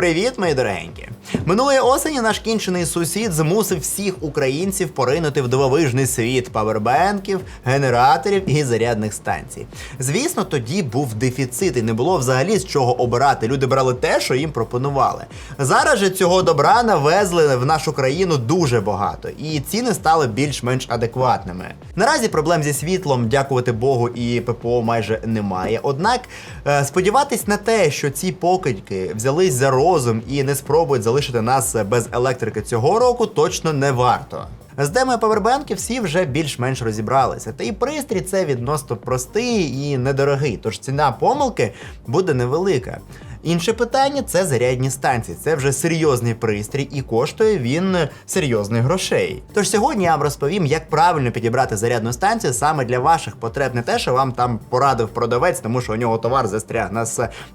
Привіт, мої дорогенькі! Минулої осені наш кінчений сусід змусив всіх українців поринути в дивовижний світ павербенків, генераторів і зарядних станцій. Звісно, тоді був дефіцит і не було взагалі з чого обирати. Люди брали те, що їм пропонували. Зараз же цього добра навезли в нашу країну дуже багато, і ціни стали більш-менш адекватними. Наразі проблем зі світлом, дякувати Богу, і ППО майже немає. Однак е, сподіватись на те, що ці покидьки взялись за розум і не спробують залишити нас без електрики цього року, точно не варто. З демою павербенків всі вже більш-менш розібралися. Та і пристрій це відносно простий і недорогий, тож ціна помилки буде невелика. Інше питання це зарядні станції. Це вже серйозний пристрій і коштує він серйозних грошей. Тож сьогодні я вам розповім, як правильно підібрати зарядну станцію саме для ваших потреб, не те, що вам там порадив продавець, тому що у нього товар застряг на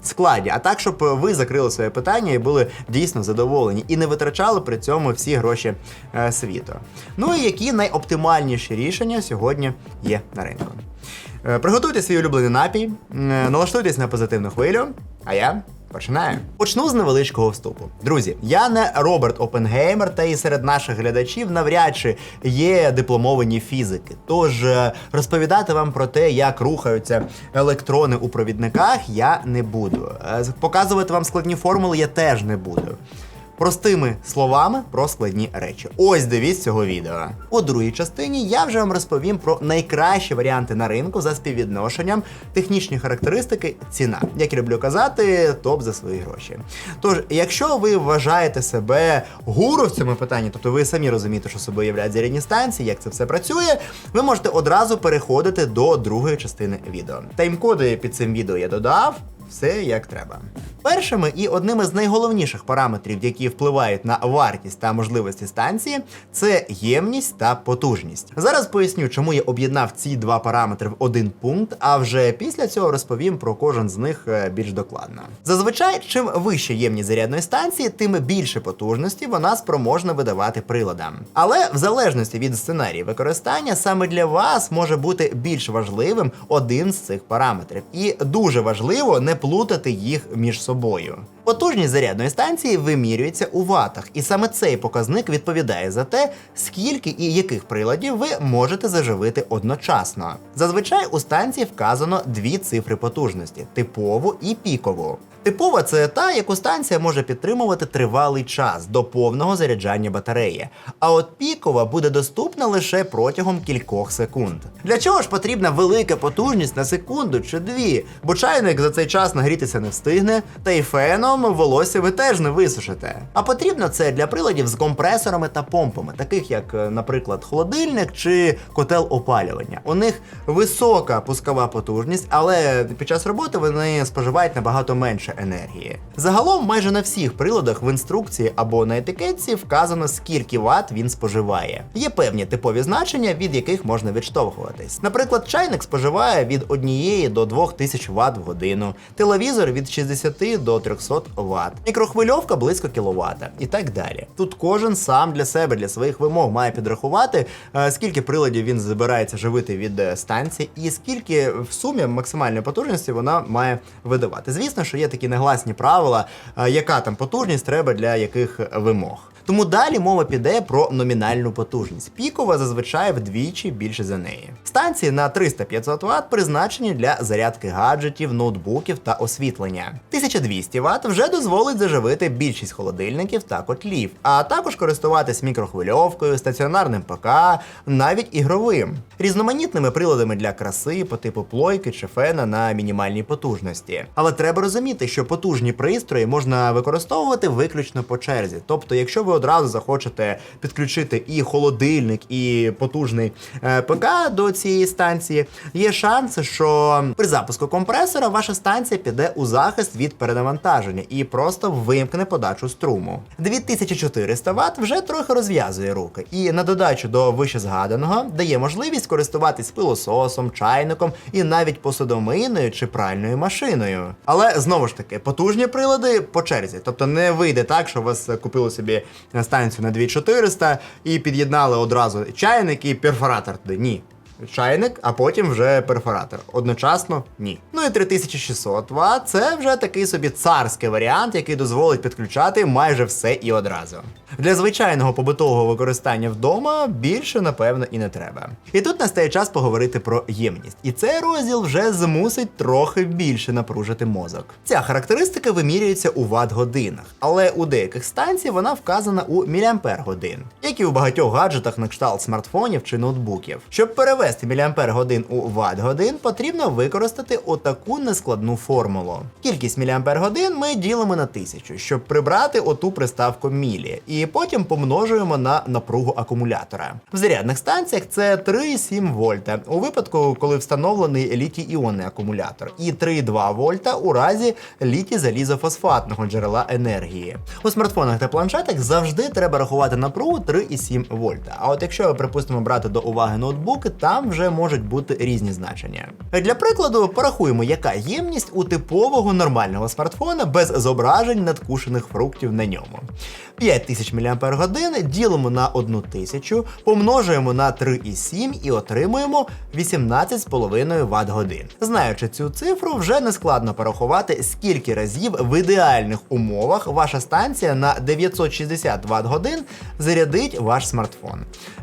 складі, а так, щоб ви закрили своє питання і були дійсно задоволені і не витрачали при цьому всі гроші е, світу. Ну і які найоптимальніші рішення сьогодні є на ринку. Е, Приготуйте свій улюблений напій, е, налаштуйтесь на позитивну хвилю, а я починаю. Почну з невеличкого вступу. Друзі, я не Роберт Опенгеймер, та і серед наших глядачів навряд чи є дипломовані фізики. Тож е, розповідати вам про те, як рухаються електрони у провідниках, я не буду. Е, Показувати вам складні формули я теж не буду. Простими словами про складні речі. Ось дивіться цього відео. У другій частині я вже вам розповім про найкращі варіанти на ринку за співвідношенням, технічні характеристики, ціна. Як я люблю казати, топ за свої гроші. Тож, якщо ви вважаєте себе гуру в цьому питанні, тобто ви самі розумієте, що собою являють зарядні станції, як це все працює, ви можете одразу переходити до другої частини відео. Тайм-коди під цим відео я додав. Все як треба. Першими і одними з найголовніших параметрів, які впливають на вартість та можливості станції, це ємність та потужність. Зараз поясню, чому я об'єднав ці два параметри в один пункт, а вже після цього розповім про кожен з них е, більш докладно. Зазвичай, чим вища ємність зарядної станції, тим більше потужності вона спроможна видавати приладам. Але в залежності від сценарії використання, саме для вас може бути більш важливим один з цих параметрів. І дуже важливо не плутати їх між собою. Потужність зарядної станції вимірюється у ватах, і саме цей показник відповідає за те, скільки і яких приладів ви можете заживити одночасно. Зазвичай у станції вказано дві цифри потужності типову і пікову. Типова це та, яку станція може підтримувати тривалий час до повного заряджання батареї. А от пікова буде доступна лише протягом кількох секунд. Для чого ж потрібна велика потужність на секунду чи дві? Бо чайник за цей час нагрітися не встигне, та й феном волосся ви теж не висушите. А потрібно це для приладів з компресорами та помпами, таких як, е, наприклад, холодильник чи котел опалювання. У них висока пускова потужність, але під час роботи вони споживають набагато менше енергії. Загалом, майже на всіх приладах в інструкції або на етикетці вказано, скільки ват він споживає. Є певні типові значення, від яких можна відштовхуватись. Наприклад, чайник споживає від 1 до 2000 Вт в годину, телевізор від 60 до 300 Вт, мікрохвильовка близько кіловата і так далі. Тут кожен сам для себе, для своїх вимог має підрахувати, е, скільки приладів він збирається живити від е, станції, і скільки в сумі максимальної потужності вона має видавати. Звісно, що є такі негласні правила, е, яка там потужність треба для яких вимог. Тому далі мова піде про номінальну потужність. Пікова зазвичай вдвічі більше за неї. Станції на 300-500 Вт призначені для зарядки гаджетів, ноутбуків та освітлення. 1200 Вт вже дозволить заживити більшість холодильників та котлів, а також користуватись мікрохвильовкою, стаціонарним ПК, навіть ігровим, різноманітними приладами для краси по типу плойки чи фена на мінімальній потужності. Але треба розуміти, що потужні пристрої можна використовувати виключно по черзі. Тобто, якщо ви одразу захочете підключити і холодильник, і потужний е, ПК до цієї станції, є шанс, що при запуску компресора ваша станція піде у захист від перенавантаження і просто вимкне подачу струму. 2400 Вт вже трохи розв'язує руки, і на додачу до вищезгаданого дає можливість користуватись пилососом, чайником і навіть посудомийною чи пральною машиною. Але знову ж таки, потужні прилади по черзі, тобто не вийде так, що вас купили собі станцію на 2400 і під'єднали одразу чайник і перфоратор туди. Ні. Чайник, а потім вже перфоратор. Одночасно ні. Ну і 3600 Вт це вже такий собі царський варіант, який дозволить підключати майже все і одразу. Для звичайного побутового використання вдома більше, напевно, і не треба. І тут настає час поговорити про ємність. І цей розділ вже змусить трохи більше напружити мозок. Ця характеристика вимірюється у ватт-годинах, але у деяких станцій вона вказана у міліампер годин, як і у багатьох гаджетах на кшталт смартфонів чи ноутбуків. Щоб перевести міліампер годин у ватт-годин, потрібно використати отаку нескладну формулу. Кількість годин ми ділимо на тисячу, щоб прибрати оту приставку мілі, і потім помножуємо на напругу акумулятора. В зарядних станціях це 3,7 вольта у випадку, коли встановлений літій-іонний акумулятор, і 3,2 вольта у разі літій-залізофосфатного джерела енергії. У смартфонах та планшетах завжди треба рахувати напругу 3,7 вольта. А от якщо, припустимо, брати до уваги ноутбуки, там вже можуть бути різні значення. Для прикладу, порахуємо, яка ємність у типового нормального смартфона без зображень надкушених фруктів на ньому. 5000 мАч ділимо на 1000, помножуємо на 3,7 і отримуємо 18,5 Вт годин. Знаючи цю цифру, вже не складно порахувати, скільки разів в ідеальних умовах ваша станція на 960 Вт годин зарядить ваш смартфон.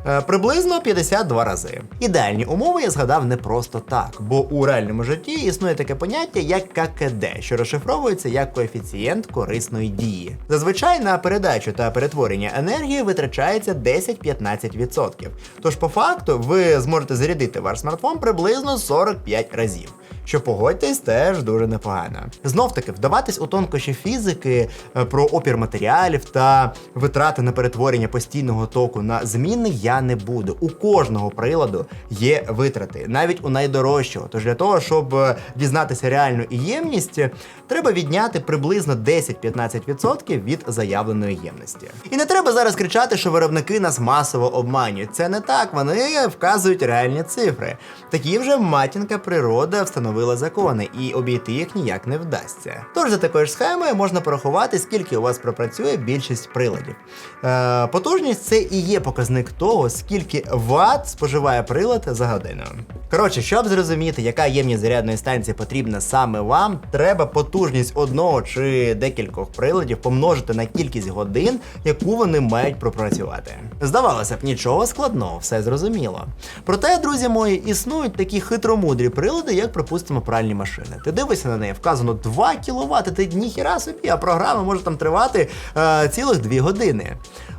Е, приблизно 52 рази. Ідеальні умови я згадав не просто так, бо у реальному житті існує таке поняття як ККД, що розшифровується як коефіцієнт корисної дії. Зазвичай на передачу та перетворення енергії витрачається 10-15%. Тож по факту ви зможете зарядити ваш смартфон приблизно 45 разів. Що погодьтесь, теж дуже непогано. Знов таки, вдаватись у тонкощі фізики е, про опір матеріалів та витрати на перетворення постійного току на змінний я не буду. У кожного приладу є витрати, навіть у найдорожчого. Тож для того, щоб е, дізнатися реальну ємність, треба відняти приблизно 10-15% від заявленої ємності. І не треба зараз кричати, що виробники нас масово обманюють. Це не так, вони вказують реальні цифри. Такі вже матінка природа встановила закони, і обійти їх ніяк не вдасться. Тож за такою ж схемою можна порахувати, скільки у вас пропрацює більшість приладів. Е, потужність це і є показник того, скільки ватт споживає прилад за годину. Коротше, щоб зрозуміти, яка ємність зарядної станції потрібна саме вам, треба потужність одного чи декількох приладів помножити на кількість годин, яку вони мають пропрацювати. Здавалося б, нічого складного, все зрозуміло. Проте, друзі мої, існують такі хитромудрі прилади, як, припустимо, пральні машини. Ти дивишся на неї, вказано 2 кВт, ти ніхіра собі, а програма може там тривати е, цілих 2 години.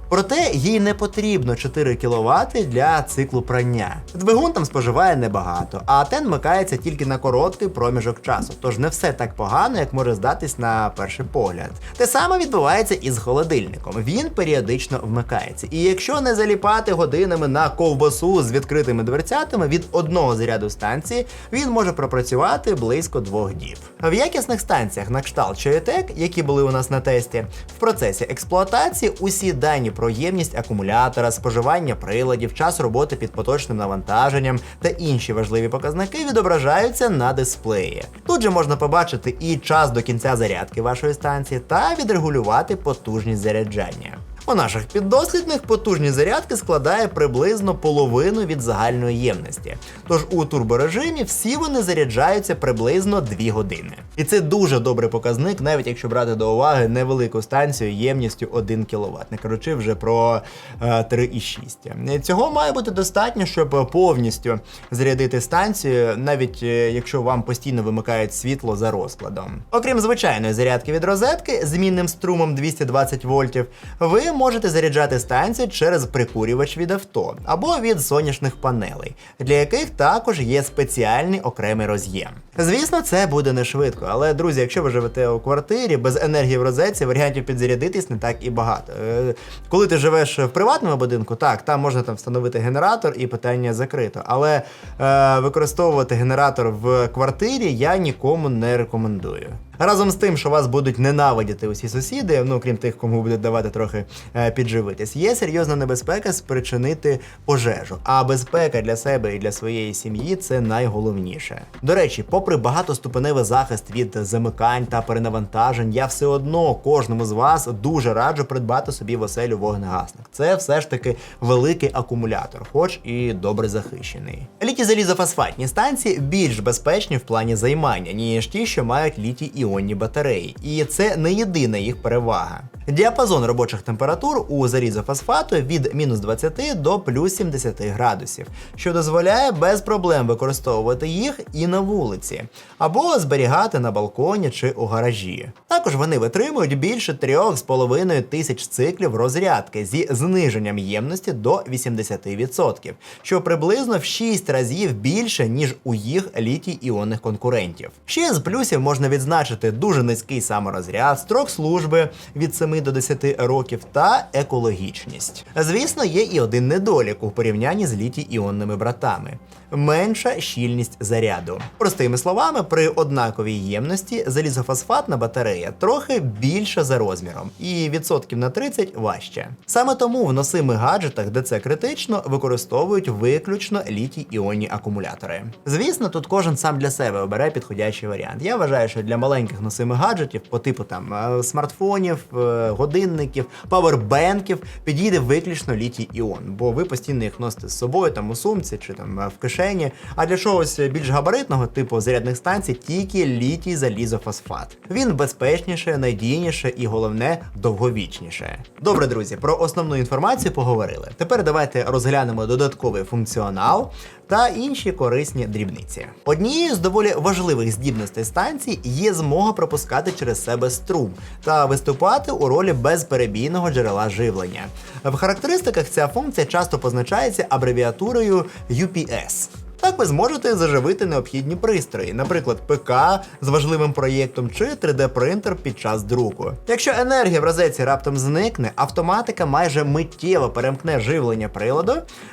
Проте їй не потрібно 4 кВт для циклу прання. Двигун там споживає небагато, а тен вмикається тільки на короткий проміжок часу, тож не все так погано, як може здатись на перший погляд. Те саме відбувається і з холодильником. Він періодично вмикається. І якщо не заліпати годинами на ковбасу з відкритими дверцятами від одного заряду станції, він може пропрацювати близько двох діб. В якісних станціях на кшталт Чоєтек, які були у нас на тесті, в процесі експлуатації усі дані про ємність акумулятора, споживання приладів, час роботи під поточним навантаженням та інші важливі показники відображаються на дисплеї. Тут же можна побачити і час до кінця зарядки вашої станції та відрегулювати потужність заряджання. У наших піддослідних потужність зарядки складає приблизно половину від загальної ємності. Тож у турборежимі всі вони заряджаються приблизно 2 години. І це дуже добрий показник, навіть якщо брати до уваги невелику станцію ємністю 1 кВт, не кажучи вже про е, 3,6. Цього має бути достатньо, щоб повністю зарядити станцію, навіть е, якщо вам постійно вимикають світло за розкладом. Окрім звичайної зарядки від розетки з мінним струмом 220 вольтів, ви можете заряджати станцію через прикурювач від авто або від сонячних панелей, для яких також є спеціальний окремий роз'єм. Звісно, це буде не швидко, але друзі, якщо ви живете у квартирі без енергії в розетці, варіантів підзарядитись не так і багато. Е, Коли ти живеш в приватному будинку, так там можна там встановити генератор і питання закрито. Але е, використовувати генератор в квартирі я нікому не рекомендую. Разом з тим, що вас будуть ненавидіти усі сусіди, ну крім тих, кому будуть давати трохи е, підживитись, є серйозна небезпека спричинити пожежу. А безпека для себе і для своєї сім'ї це найголовніше. До речі, попри багатоступеневий захист від замикань та перенавантажень, я все одно кожному з вас дуже раджу придбати собі в оселю вогнегасник. Це все ж таки великий акумулятор, хоч і добре захищений. Літі залізофосфатні станції більш безпечні в плані займання, ніж ті, що мають літій іонні батареї, і це не єдина їх перевага. Діапазон робочих температур у залізофосфату від мінус 20 до плюс 70 градусів, що дозволяє без проблем використовувати їх і на вулиці, або зберігати на балконі чи у гаражі. Також вони витримують більше 3,5 тисяч циклів розрядки зі зниженням ємності до 80%, що приблизно в 6 разів більше, ніж у їх літій іонних конкурентів. Ще з плюсів можна відзначити дуже низький саморозряд, строк служби від 7 до 10 років та екологічність. Звісно, є і один недолік у порівнянні з літі іонними братами. Менша щільність заряду. Простими словами, при однаковій ємності залізофосфатна батарея трохи більша за розміром і відсотків на 30 важче. Саме тому в носимих гаджетах, де це критично, використовують виключно літій іонні акумулятори. Звісно, тут кожен сам для себе обере підходящий варіант. Я вважаю, що для маленьких носимих гаджетів, по типу там е, смартфонів, е, годинників, павербенків, підійде виключно літій іон, бо ви постійно їх носите з собою там у сумці чи там в кишені. А для чогось більш габаритного типу зарядних станцій тільки літій залізофосфат. Він безпечніше, надійніше і головне довговічніше. Добре, друзі, про основну інформацію поговорили. Тепер давайте розглянемо додатковий функціонал та інші корисні дрібниці. Однією з доволі важливих здібностей станції є змога пропускати через себе струм та виступати у ролі безперебійного джерела живлення. В характеристиках ця функція часто позначається абревіатурою UPS. Так ви зможете заживити необхідні пристрої, наприклад, ПК з важливим проєктом чи 3D-принтер під час друку. Якщо енергія в розетці раптом зникне, автоматика майже миттєво перемкне живлення приладу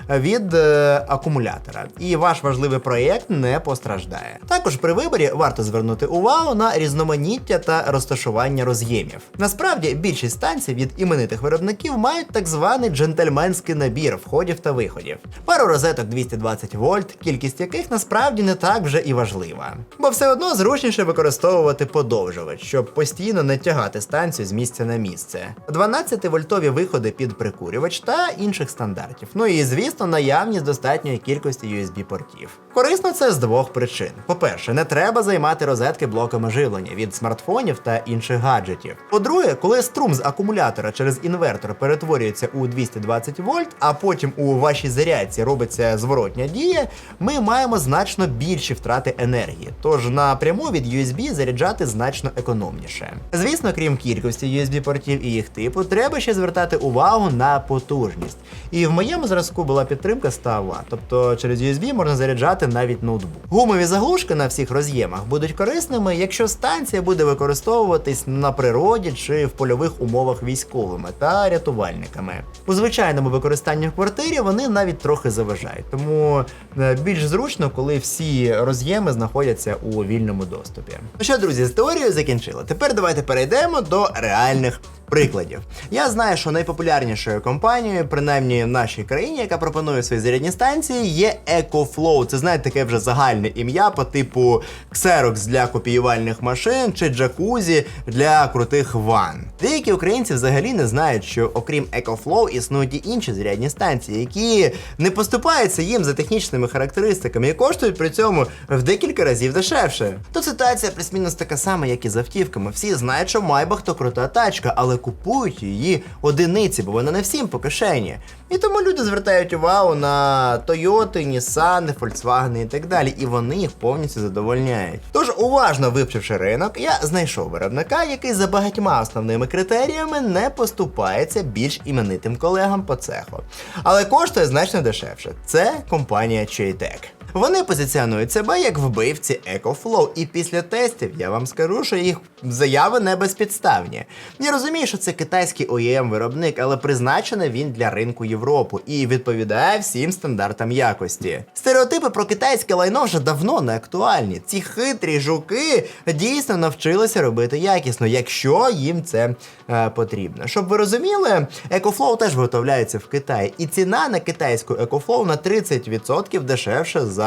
від е, акумулятора, і ваш важливий проєкт не постраждає. Також при виборі варто звернути увагу на різноманіття та розташування роз'ємів. Насправді більшість станцій від іменитих виробників мають так званий джентльменський набір входів та виходів. Пару розеток 220 вольт, кількість яких насправді не так вже і важлива. Бо все одно зручніше використовувати подовжувач, щоб постійно не тягати станцію з місця на місце. 12-вольтові виходи під прикурювач та інших стандартів. Ну і звісно, наявність достатньої кількості USB-портів. Корисно це з двох причин: по-перше, не треба займати розетки блоками живлення від смартфонів та інших гаджетів. По-друге, коли струм з акумулятора через інвертор перетворюється у 220 вольт, а потім у вашій зарядці робиться зворотня дія, ми маємо значно більші втрати енергії. Тож напряму від USB заряджати значно економніше. Звісно, крім кількості USB-портів і їх типу, треба ще звертати увагу на потужність. І в моєму зразку була підтримка 100 Вт, тобто через USB можна заряджати навіть ноутбук. Гумові заглушки на всіх роз'ємах будуть корисними, якщо станція буде використовуватись на природі чи в польових умовах військовими та рятувальниками. У звичайному використанні в квартирі вони навіть трохи заважають, тому е, більш зручно, коли всі роз'єми знаходяться у вільному доступі. Ну що, друзі, з теорією закінчили. Тепер давайте перейдемо до реальних прикладів. Я знаю, що найпопулярнішою компанією, принаймні в нашій країні, яка пропонує свої зарядні станції, є EcoFlow. Це знаєте таке вже загальне ім'я по типу Xerox для копіювальних машин чи Jacuzzi для крутих ван. Деякі українці взагалі не знають, що окрім EcoFlow існують і інші зарядні станції, які не поступаються їм за технічними характеристиками і коштують при цьому в декілька разів дешевше. Тут ситуація плюс-мінус така сама, як і з автівками. Всі знають, що Майбах то крута тачка, але купують її одиниці, бо вона не всім по кишені. І тому люди звертають увагу на Toyota, Nissan, Volkswagen і так далі, і вони їх повністю задовольняють. Тож, уважно вивчивши ринок, я знайшов виробника, який за багатьма основними критеріями не поступається більш іменитим колегам по цеху. Але коштує значно дешевше. Це компанія Chaytec. Вони позиціонують себе як вбивці EcoFlow, і після тестів я вам скажу, що їх заяви не безпідставні. Я розумію, що це китайський OEM виробник, але призначений він для ринку Європи і відповідає всім стандартам якості. Стереотипи про китайське лайно вже давно не актуальні. Ці хитрі жуки дійсно навчилися робити якісно, якщо їм це е, потрібно. Щоб ви розуміли, EcoFlow теж виготовляється в Китаї, і ціна на китайську EcoFlow на 30% дешевше за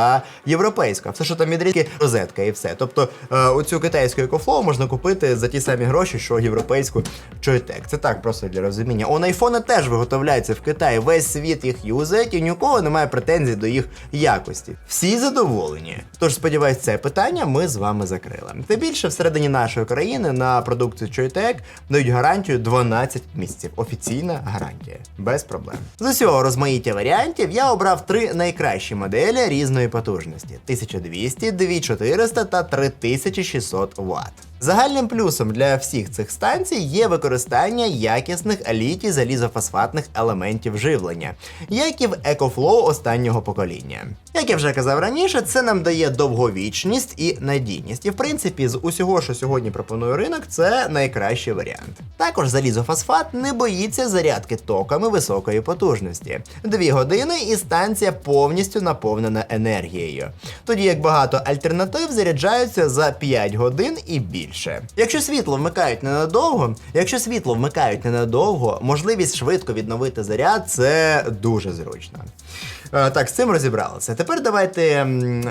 європейську. Все, що там відрізки, розетка і все. Тобто е, оцю китайську EcoFlow можна купити за ті самі гроші, що європейську Joytech. Це так просто для розуміння. Он айфони теж виготовляються в Китаї. Весь світ їх юзає, і ні у кого немає претензій до їх якості. Всі задоволені. Тож сподіваюсь, це питання ми з вами закрили. Тим більше всередині нашої країни на продукцію Joytech дають гарантію 12 місяців. Офіційна гарантія. Без проблем. З усього розмаїття варіантів я обрав три найкращі моделі різної потужності: 1200, 2400 та 3600 Вт. Загальним плюсом для всіх цих станцій є використання якісних алітій залізофосфатних елементів живлення, як і в EcoFlow останнього покоління. Як я вже казав раніше, це нам дає довговічність і надійність. І в принципі, з усього, що сьогодні пропонує ринок, це найкращий варіант. Також залізофосфат не боїться зарядки токами високої потужності. Дві години і станція повністю наповнена енергією. Тоді як багато альтернатив заряджаються за 5 годин і більше. Якщо світло вмикають ненадовго, якщо світло вмикають ненадовго, можливість швидко відновити заряд це дуже зручно. Е, Так, з цим розібралися. Тепер давайте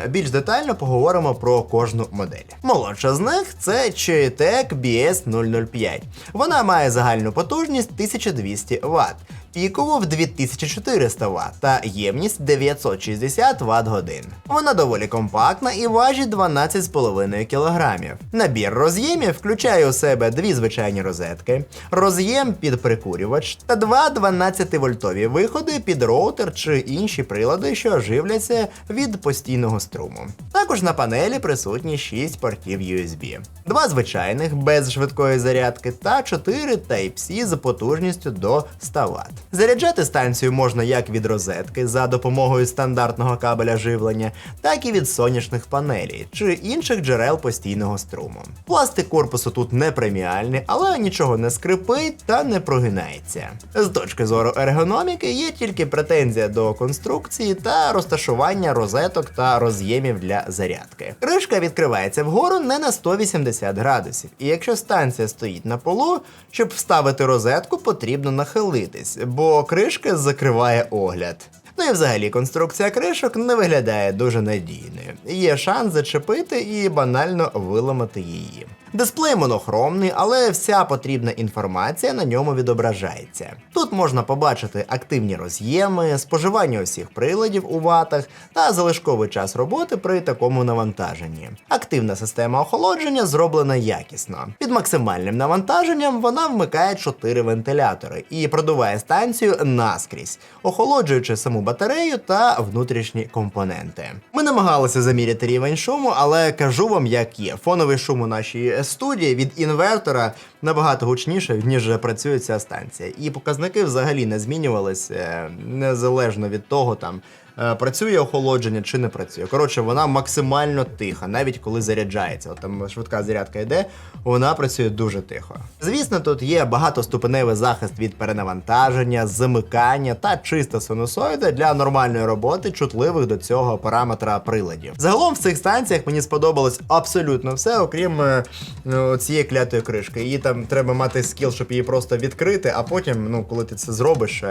більш детально поговоримо про кожну модель. Молодша з них це Cheetec BS005. Вона має загальну потужність 1200 Вт, пікову в 2400 Вт та ємність 960 Вт годин. Вона доволі компактна і важить 12,5 кг. Набір роз'ємів включає у себе дві звичайні розетки, роз'єм під прикурювач та два 12-вольтові виходи під роутер чи інші прилади, що живляться від постійного струму. Також на панелі присутні 6 портів USB, два звичайних без швидкої зарядки та 4 Type-C з потужністю до 100 Вт. Заряджати станцію можна як від розетки за допомогою стандартного кабеля живлення, так і від сонячних панелей чи інших джерел постійного струму. Пластик корпусу тут не преміальний, але нічого не скрипить та не прогинається. З точки зору ергономіки є тільки претензія до конструкції та розташування розеток та роз'ємів для зарядки. Кришка відкривається вгору не на 180 градусів, і якщо станція стоїть на полу, щоб вставити розетку, потрібно нахилитись, бо кришка закриває огляд. Ну і взагалі конструкція кришок не виглядає дуже надійною. Є шанс зачепити і банально виламати її. Дисплей монохромний, але вся потрібна інформація на ньому відображається. Тут можна побачити активні роз'єми, споживання усіх приладів у ватах та залишковий час роботи при такому навантаженні. Активна система охолодження зроблена якісно. Під максимальним навантаженням вона вмикає 4 вентилятори і продуває станцію наскрізь, охолоджуючи саму батарею та внутрішні компоненти. Ми намагалися заміряти рівень шуму, але кажу вам, як є. Фоновий шум у нашій студії від інвертора набагато гучніше, ніж працює ця станція. І показники взагалі не змінювалися е, незалежно від того, там. Е, Працює охолодження чи не працює. Коротше, вона максимально тиха, навіть коли заряджається. От там швидка зарядка йде, вона працює дуже тихо. Звісно, тут є багатоступеневий захист від перенавантаження, замикання та чиста синусоїда для нормальної роботи, чутливих до цього параметра приладів. Загалом в цих станціях мені сподобалось абсолютно все, окрім е, е, цієї клятої кришки. Її там треба мати скіл, щоб її просто відкрити, а потім, ну, коли ти це зробиш,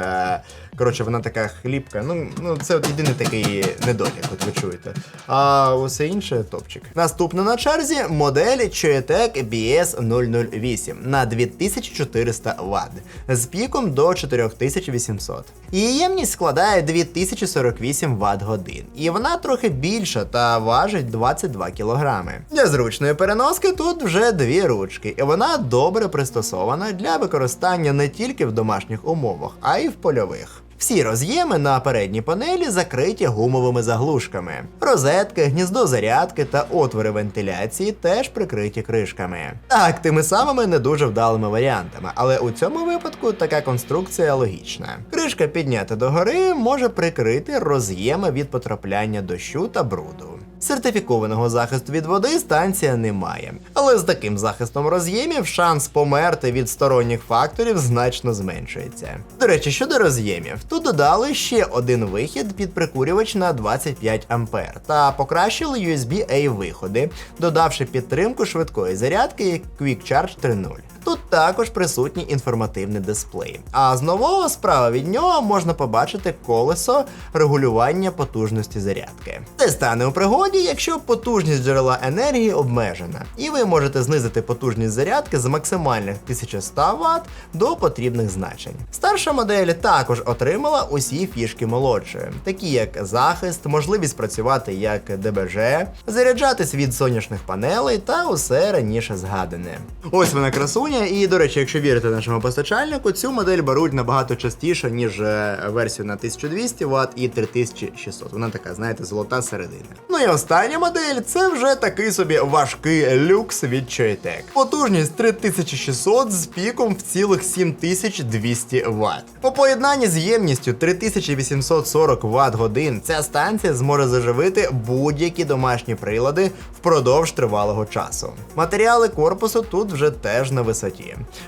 коротше, вона така хлібка. Ну, ну це от єдиний такий недолік, от ви чуєте. А усе інше топчик. Наступна на черзі модель Cheetec BS008 на 2400 Вт з піком до 4800. Її ємність складає 2048 Вт годин, і вона трохи більша та важить 22 кг. Для зручної переноски тут вже дві ручки, і вона добре пристосована для використання не тільки в домашніх умовах, а й в польових. Всі роз'єми на передній панелі закриті гумовими заглушками. Розетки, гніздо зарядки та отвори вентиляції теж прикриті кришками. Так, тими самими не дуже вдалими варіантами, але у цьому випадку така конструкція логічна. Кришка піднята догори може прикрити роз'єми від потрапляння дощу та бруду. Сертифікованого захисту від води станція не має, але з таким захистом роз'ємів шанс померти від сторонніх факторів значно зменшується. До речі, щодо роз'ємів, тут додали ще один вихід під прикурювач на 25 А та покращили USB-A виходи, додавши підтримку швидкої зарядки Quick Charge 3.0. Тут також присутній інформативний дисплей. А з нового справа від нього можна побачити колесо регулювання потужності зарядки. Це стане у пригоді, якщо потужність джерела енергії обмежена, і ви можете знизити потужність зарядки з максимальних 1100 Вт до потрібних значень. Старша модель також отримала усі фішки молодшої, такі як захист, можливість працювати як ДБЖ, заряджатись від сонячних панелей та усе раніше згадане. Ось вона красуня, і до речі, якщо вірити нашому постачальнику, цю модель беруть набагато частіше, ніж е, версію на 1200 Вт і 3600. Вона така, знаєте, золота середина. Ну і остання модель це вже такий собі важкий люкс від Choytech. Потужність 3600 з піком в цілих 7200 Вт. По поєднанні з ємністю 3840 Вт годин ця станція зможе заживити будь-які домашні прилади впродовж тривалого часу. Матеріали корпусу тут вже теж на висоті.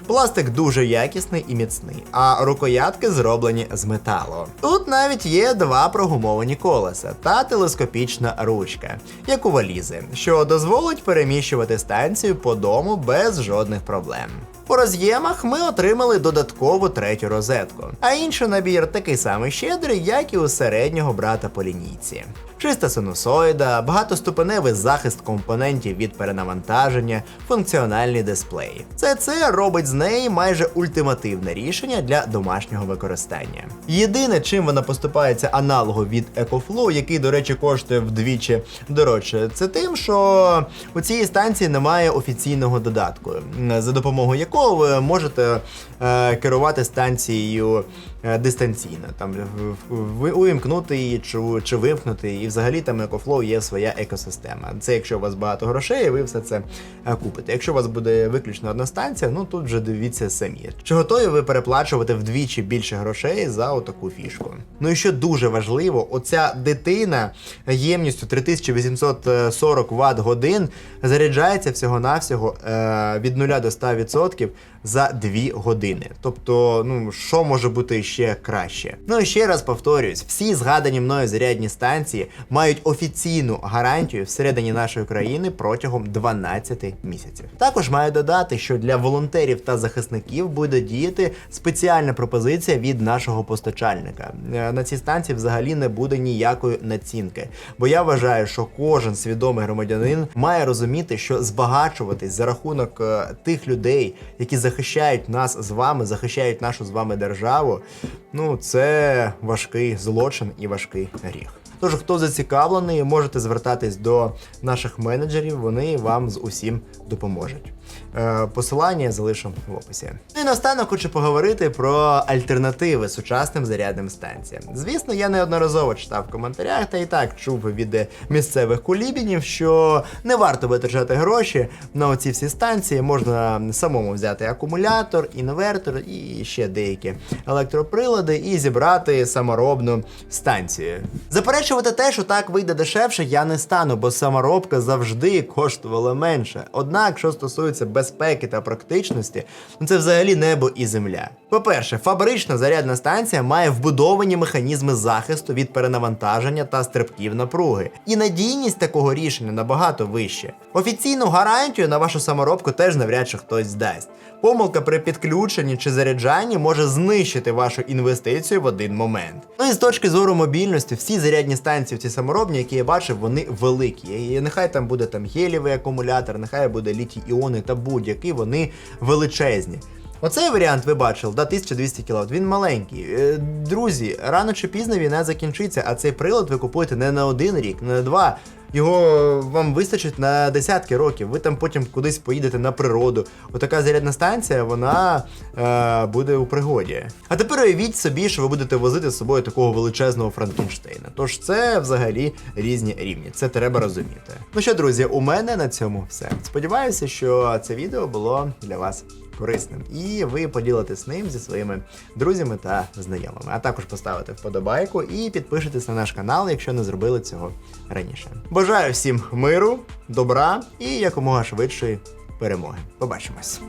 Пластик дуже якісний і міцний, а рукоятки зроблені з металу. Тут навіть є два прогумовані колеса та телескопічна ручка, як у валізи, що дозволить переміщувати станцію по дому без жодних проблем. По роз'ємах ми отримали додаткову третю розетку, а інший набір такий самий щедрий, як і у середнього брата по лінійці. Чиста синусоїда, багатоступеневий захист компонентів від перенавантаження, функціональний дисплей. Це це робить з неї майже ультимативне рішення для домашнього використання. Єдине, чим вона поступається аналогу від EcoFlow, який, до речі, коштує вдвічі дорожче, це тим, що у цій станції немає офіційного додатку, за допомогою якого ви можете е, керувати станцією дистанційно, там ви- увімкнути її чи, чи вимкнути, і взагалі там EcoFlow є своя екосистема. Це якщо у вас багато грошей, ви все це е, купите. Якщо у вас буде виключно одна станція, ну тут вже дивіться самі. Чи готові ви переплачувати вдвічі більше грошей за отаку фішку? Ну і що дуже важливо, оця дитина ємністю 3840 Вт годин заряджається всього-навсього е, від 0 до 100% за 2 години. Тобто, ну що може бути ще краще? Ну і ще раз повторюсь: всі згадані мною зарядні станції мають офіційну гарантію всередині нашої країни протягом 12 місяців. Також маю додати, що для волонтерів та захисників буде діяти спеціальна пропозиція від нашого постачальника. Е, На цій станції взагалі не буде ніякої націнки, бо я вважаю, що кожен свідомий громадянин має розуміти, що збагачуватись за рахунок е, тих людей, які захищають нас з вами, захищають нашу з вами державу. Ну це важкий злочин і важкий гріх. Тож, хто зацікавлений, можете звертатись до наших менеджерів, вони вам з усім допоможуть. Е, Посилання залишу в описі. Ну і наостанок хочу поговорити про альтернативи сучасним зарядним станціям. Звісно, я неодноразово читав в коментарях та і так чув від місцевих кулібінів, що не варто витрачати гроші на оці всі станції. Можна самому взяти акумулятор, інвертор і ще деякі електроприлади і зібрати саморобну станцію. Заперечувати те, що так вийде дешевше, я не стану, бо саморобка завжди коштувала менше. Однак, що стосується безпеки та практичності, ну це взагалі небо і земля. По-перше, фабрична зарядна станція має вбудовані механізми захисту від перенавантаження та стрибків напруги. І надійність такого рішення набагато вища. Офіційну гарантію на вашу саморобку теж навряд чи хтось здасть. Помилка при підключенні чи заряджанні може знищити вашу інвестицію в один момент. Ну і з точки зору мобільності, всі зарядні станції в цій саморобні, які я бачив, вони великі. І нехай там буде там гелівий акумулятор, нехай буде літій іони та будь-який, вони величезні. Оцей варіант ви бачили, да, 1200 кВт, він маленький. Е, Друзі, рано чи пізно війна закінчиться, а цей прилад ви купуєте не на один рік, не на два. Його вам вистачить на десятки років. Ви там потім кудись поїдете на природу. Отака зарядна станція, вона е, буде у пригоді. А тепер уявіть собі, що ви будете возити з собою такого величезного Франкенштейна. Тож це взагалі різні рівні. Це треба розуміти. Ну що, друзі, у мене на цьому все. Сподіваюся, що це відео було для вас корисним. І ви поділитесь ним зі своїми друзями та знайомими. А також поставите вподобайку і підпишитесь на наш канал, якщо не зробили цього раніше. Бажаю всім миру, добра і якомога швидшої перемоги. Побачимось!